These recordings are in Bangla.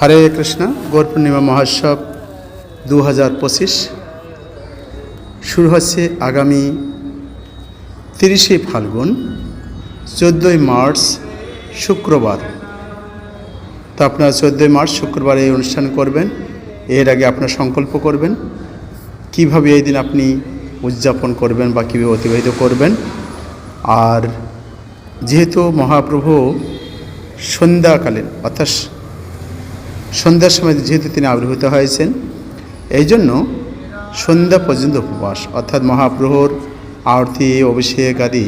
হরে কৃষ্ণ গৌর পূর্ণিমা মহোৎসব দু হাজার পঁচিশ। শুরু হচ্ছে আগামী তিরিশে ফাল্গুন, চোদ্দোই মার্চ, শুক্রবার। তো আপনারা চোদ্দোই মার্চ, শুক্রবার এই অনুষ্ঠান করবেন। এর আগে আপনার সংকল্প করবেন কীভাবে এই দিন আপনি উদযাপন করবেন বা কীভাবে অতিবাহিত করবেন। আর যেহেতু মহাপ্রভু সন্ধ্যাকালীন, অর্থাৎ সন্ধ্যার সময় যেহেতু তিনি আবির্ভূত হয়েছেন, এই জন্য সন্ধ্যা পর্যন্ত উপবাস, অর্থাৎ মহাপ্রহর, আরতি, অভিষেক আদি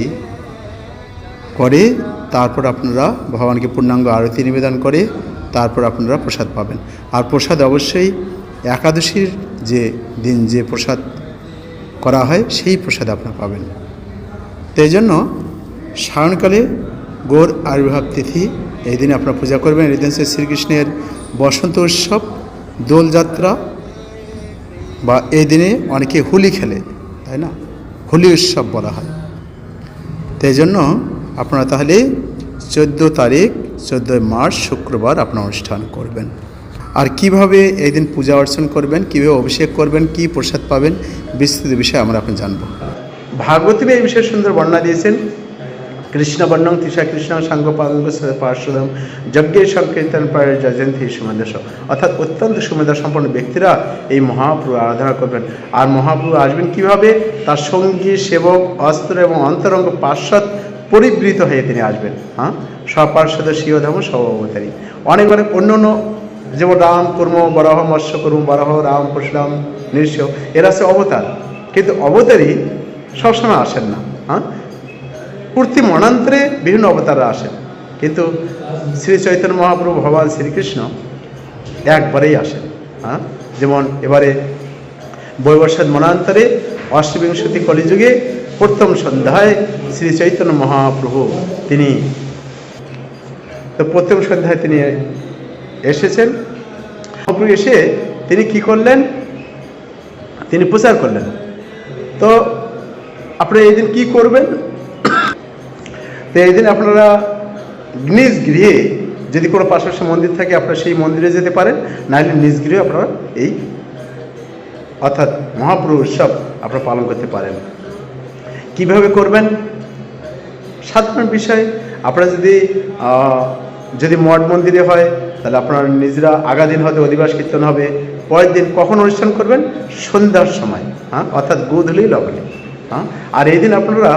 করে তারপর আপনারা ভগবানকে পূর্ণাঙ্গ আরতি নিবেদন করে তারপর আপনারা প্রসাদ পাবেন। আর প্রসাদ অবশ্যই একাদশীর যে দিন যে প্রসাদ করা হয়, সেই প্রসাদ আপনারা পাবেন। তো এই জন্য সায়নকালে গৌর আবির্ভাব তিথি এই দিনে আপনারা পূজা করবেন। এই দিন শ্রীকৃষ্ণের বসন্ত উৎসব, দোলযাত্রা বা এই দিনে অনেকে হোলি খেলে, তাই না? হোলি উৎসব বলা হয়। তো এই জন্য আপনারা তাহলে চোদ্দ তারিখ, চোদ্দোই মার্চ শুক্রবার আপনার অনুষ্ঠান করবেন। আর কীভাবে এই দিন পূজা অর্চন করবেন, কীভাবে অভিষেক করবেন, কি প্রসাদ পাবেন বিস্তৃত বিষয়ে আমরা এখন জানব। ভাগবতী এই বিষয়ে সুন্দর বর্ণনা দিয়েছেন। কৃষ্ণ সাঙ্গ পাঙ্গ পার্শ্বদম যজ্ঞের সংকীর্তন প্রায় যজন্তি সুমেধস অর্থাৎ অত্যন্ত সুমেধা সম্পন্ন ব্যক্তিরা এই মহাপ্রভু আরাধনা করবেন। আর মহাপ্রভু আসবেন কীভাবে? তার সঙ্গী, সেবক, অস্ত্র এবং অন্তরঙ্গ পার্শ্বদ পরিবৃত হয়ে তিনি আসবেন। হ্যাঁ? স্বপার্শ্বদ শিবধাম সভাবতারী অনেক অনেক অন্য অন্য যেমন রাম, কর্ম, বরাহ, মৎস্য, কর্ম, বরাহ, রাম পরশুরাম নৃষ্য এরা সে অবতার। কিন্তু অবতারী সবসময় আসেন না। হ্যাঁ? প্রতি মনান্তরে বিভিন্ন অবতাররা আসেন। কিন্তু শ্রী চৈতন্য মহাপ্রভু, ভগবান শ্রীকৃষ্ণ একবারেই আসেন। হ্যাঁ? যেমন এবারে বৈবর্ষাদ মনান্তরে অষ্টবিংশতি কলিযুগে প্রথম সন্ধ্যায় শ্রী চৈতন্য মহাপ্রভু তিনি তো প্রথম সন্ধ্যায় তিনি এসেছেন। মহাপ্রভু এসে তিনি কি করলেন? তিনি প্রচার করলেন। তো আপনারা এই দিন কী করবেন? তো এই দিন আপনারা নিজ গৃহে যদি কোনো পাশাপাশি মন্দির থাকে, আপনারা সেই মন্দিরে যেতে পারেন। নাহলে নিজ গৃহে আপনারা এই অর্থাৎ মহাপ্রভু উৎসব আপনারা পালন করতে পারেন। কীভাবে করবেন? সাধারণ বিষয়, আপনারা যদি যদি মঠ মন্দিরে হয়, তাহলে আপনারা নিজেরা আগা দিন হয়তো অধিবাস কীর্তন হবে। পরের দিন কখন অনুষ্ঠান করবেন? সন্ধ্যার সময় হ্যাঁ? অর্থাৎ গোধূলি, লগ্নে। হ্যাঁ আর এই দিন আপনারা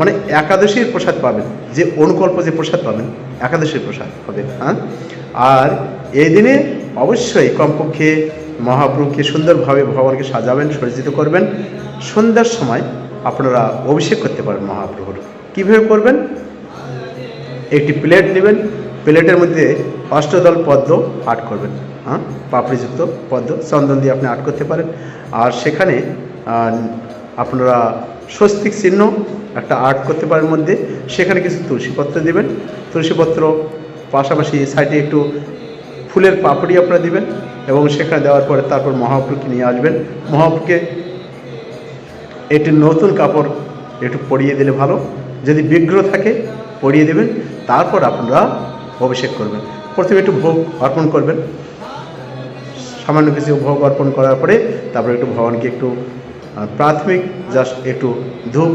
মানে একাদশীর প্রসাদ পাবেন। যে অনুকল্প, যে প্রসাদ পাবেন, একাদশীর প্রসাদ হবে হ্যাঁ? আর এই দিনে অবশ্যই কমপক্ষে মহাপ্রভুকে সুন্দরভাবে ভগবানকে সাজাবেন, সজ্জিত করবেন। সন্ধ্যার সময় আপনারা অভিষেক করতে পারেন মহাপ্রভুর। কীভাবে করবেন? একটি প্লেট নেবেন, প্লেটের মধ্যে অষ্টদল পদ্ম আট করবেন হ্যাঁ? পাপড়িযুক্ত পদ্ম, চন্দন দিয়ে আপনি আট করতে পারেন। আর সেখানে আপনারা স্বস্তিক চিহ্ন, একটা আর্ট করতে পারেন মধ্যে, সেখানে কিছু তুলসীপত্র দিবেন। তুলসীপত্র পাশাপাশি সাইডে একটু ফুলের পাপড়ি আপনারা দিবেন এবং সেখানে দেওয়ার পরে তারপর মহাপ্রভুকে নিয়ে আসবেন। মহাপ্রভুকে একটি নতুন কাপড় একটু পরিয়ে দিলে ভালো। যদি বিগ্রহ থাকে, পরিয়ে দেবেন। তারপর আপনারা অভিষেক করবেন। প্রথমে একটু ভোগ অর্পণ করবেন। সামান্য কিছু ভোগ অর্পণ করার পরে তারপরে একটু ভগবানকে একটু প্রাথমিক জাস্ট একটু ধূপ,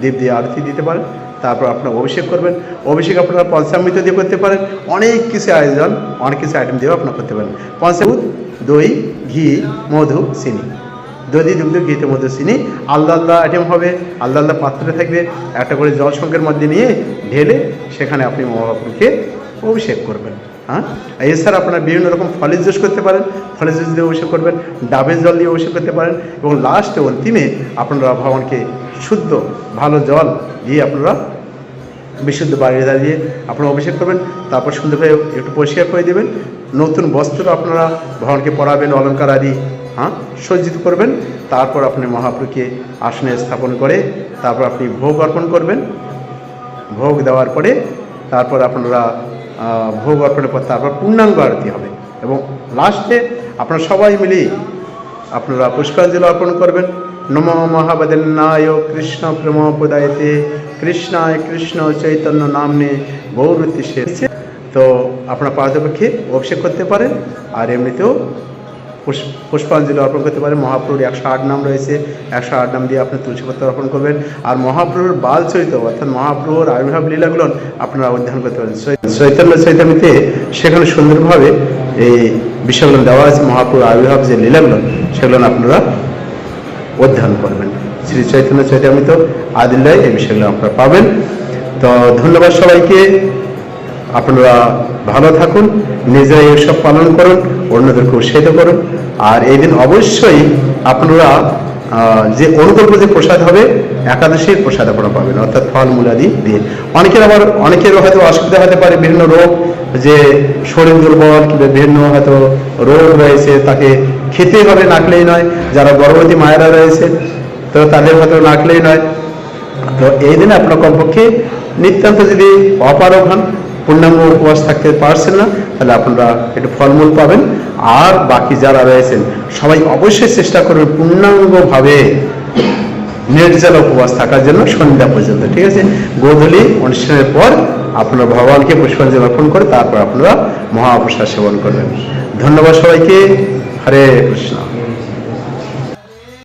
দীপ দিয়ে আরতি দিতে পারেন। তারপর আপনার অভিষেক করবেন। অভিষেক আপনারা পঞ্চামৃত দিয়ে করতে পারেন। অনেক কিছু আয়োজন, অনেক কিছু আইটেম দিয়েও আপনারা করতে পারেন। পঞ্চামৃত, দই, ঘি, মধু, চিনি। দধি দুগ্ধ ঘিতে মধ্যে চিনি। আলাদা আলাদা আইটেম হবে, আলাদা আলাদা পাত্রে থাকবে। একটা করে জল সংখ্যের মধ্যে নিয়ে ঢেলে সেখানে আপনি মহাপ্রভুকে অভিষেক করবেন। হ্যাঁ? এছাড়া আপনারা বিভিন্ন রকম ফলের জুস করতে পারেন। ফলের জুস দিয়ে অভিষেক করবেন, ডাবের জল দিয়ে অভিষেক করতে পারেন এবং লাস্টে অন্তিমে আপনারা ভগবানকে শুদ্ধ, ভালো জল দিয়ে আপনারা বিশুদ্ধ বাড়ি দাঁড়িয়ে আপনারা অভিষেক করবেন, তারপর সুন্দরভাবে একটু পরিষ্কার করে দেবেন। নতুন বস্ত্র আপনারা ভগবানকে পরাবেন অলঙ্কার আদি হ্যাঁ সজ্জিত করবেন। তারপর আপনি মহাপ্রভুকে আসনে স্থাপন করে তারপর আপনি ভোগ অর্পণ করবেন। ভোগ দেওয়ার পরে তারপর আপনারা ভোগ অর্পণের পর তারপর পূর্ণাঙ্গ আরতি হবে। এবং লাস্টে আপনারা সবাই মিলে আপনারা পুষ্পাঞ্জলি অর্পণ করবেন। নম মহাবদন্নায় কৃষ্ণ প্রেম প্রদায়তে কৃষ্ণায় কৃষ্ণ চৈতন্য নামনে গৌরতি সে তো আপনার পাদপক্ষে অভিষেক করতে পারেন। আর এমনিতেও পুষ্পাঞ্জলি অর্পণ করতে পারেন। মহাপ্রভুর একশো আট নাম রয়েছে। একশো আট নাম দিয়ে আপনি তুলসীপত্র অর্পণ করবেন। আর মহাপ্রভুর বাল চরিত্র অর্থাৎ মহাপ্রভুর আবির্ভাব লীলাগুলো আপনারা অধ্যয়ন করতে পারেন। চৈতন্য চৈতামিতে সেখানে সুন্দরভাবে এই বিষয়গুলো দেওয়া আছে। মহাপ্রভুর আবির্ভাব যে লীলাগুলো, সেগুলো আপনারা অধ্যয়ন করবেন। শ্রী চৈতন্য চৈতামিত আদিল্লায় এই বিষয়গুলো আপনারা পাবেন। তো ধন্যবাদ সবাইকে। আপনারা ভালো থাকুন। নিজেরা এসব পালন করুন। অন্যদেরকে উৎসাহিত করুন। আর এই দিন অবশ্যই আপনারা যে অনুকল্প যে প্রসাদ হবে একাদশীর প্রসাদ আপনারা পাবেন, অর্থাৎ ফল মূলাদি দিয়ে। অনেকের আবার, অনেকের হয়তো অসুবিধা হতে পারে, বিভিন্ন রোগ, যে শরীর দুর্বল কিংবা বিভিন্ন হয়তো রোগ রয়েছে, তাকে খেতে হবে, নাকলেই নয়। যারা গর্ভবতী মায়েরা রয়েছে, তো তাদের হয়তো নাকলেই নয়। তো এই দিনে আপনার কমপক্ষে নিতান্ত যদি অপারগ হন পূর্ণাঙ্গ উপবাস থাকতে পারছেন না, তাহলে আপনারা একটু ফলমূল পাবেন। আর বাকি যারা রয়েছেন, সবাই অবশ্যই চেষ্টা করবেন পূর্ণাঙ্গভাবে নির্জলা উপবাস থাকার জন্য সন্ধ্যা পর্যন্ত, ঠিক আছে? গোধূলি অনুষ্ঠানের পর আপনারা ভগবানকে পুষ্পাঞ্জলি অর্পণ করে তারপর আপনারা মহাপ্রসাদ সেবন করবেন। ধন্যবাদ সবাইকে। হরে কৃষ্ণ।